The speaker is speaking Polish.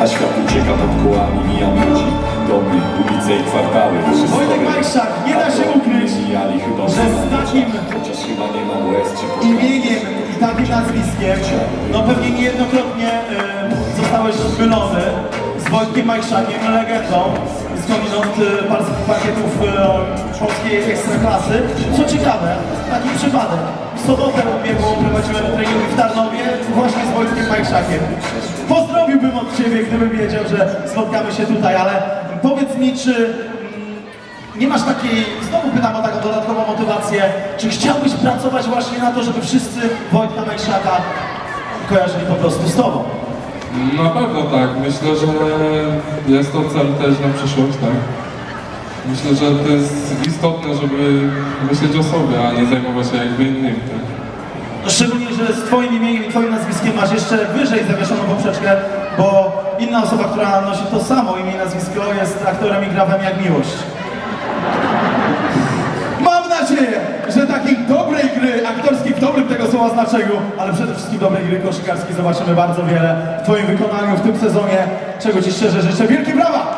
A świat ucieka pod kołami, mijam ludzi Domy, ulice i kwartały Wojtek. Majszak, nie da się ukryć, Mijali chyba że z takim Chociaż chyba nie mam łez czy imieniem i takim nazwiskiem, no pewnie niejednokrotnie y, zostałeś mylony z Wojtkiem Majszakiem, legendą skądinąd y, parkietów y, polskiej ekstraklasy. Co ciekawe, taki przypadek. W sobotę ubiegłą prowadziłem treningi w Tarnowie właśnie z Wojtkiem Majszakiem. Pozdrowiłbym od Ciebie, gdybym wiedział, że spotkamy się tutaj, ale powiedz mi, czy nie masz takiej, znowu pytam o taką dodatkową motywację, czy chciałbyś pracować właśnie na to, żeby wszyscy Wojtka Majszaka kojarzyli po prostu z Tobą? Na pewno tak. Myślę, że jest to cel też na przyszłość, tak. Myślę, że to jest istotne, żeby myśleć o sobie, a nie zajmować się jakby innym. Tak? Szczególnie, że z Twoim imieniem i Twoim nazwiskiem masz jeszcze wyżej zawieszoną poprzeczkę, bo inna osoba, która nosi to samo imię i nazwisko jest aktorem i gra we Jak Miłość. Mam nadzieję, że takiej dobrej gry aktorskiej w dobrym tego słowa znaczeniu, ale przede wszystkim dobrej gry koszykarskiej zobaczymy bardzo wiele w Twoim wykonaniu w tym sezonie, czego Ci szczerze życzę. Wielkie brawa!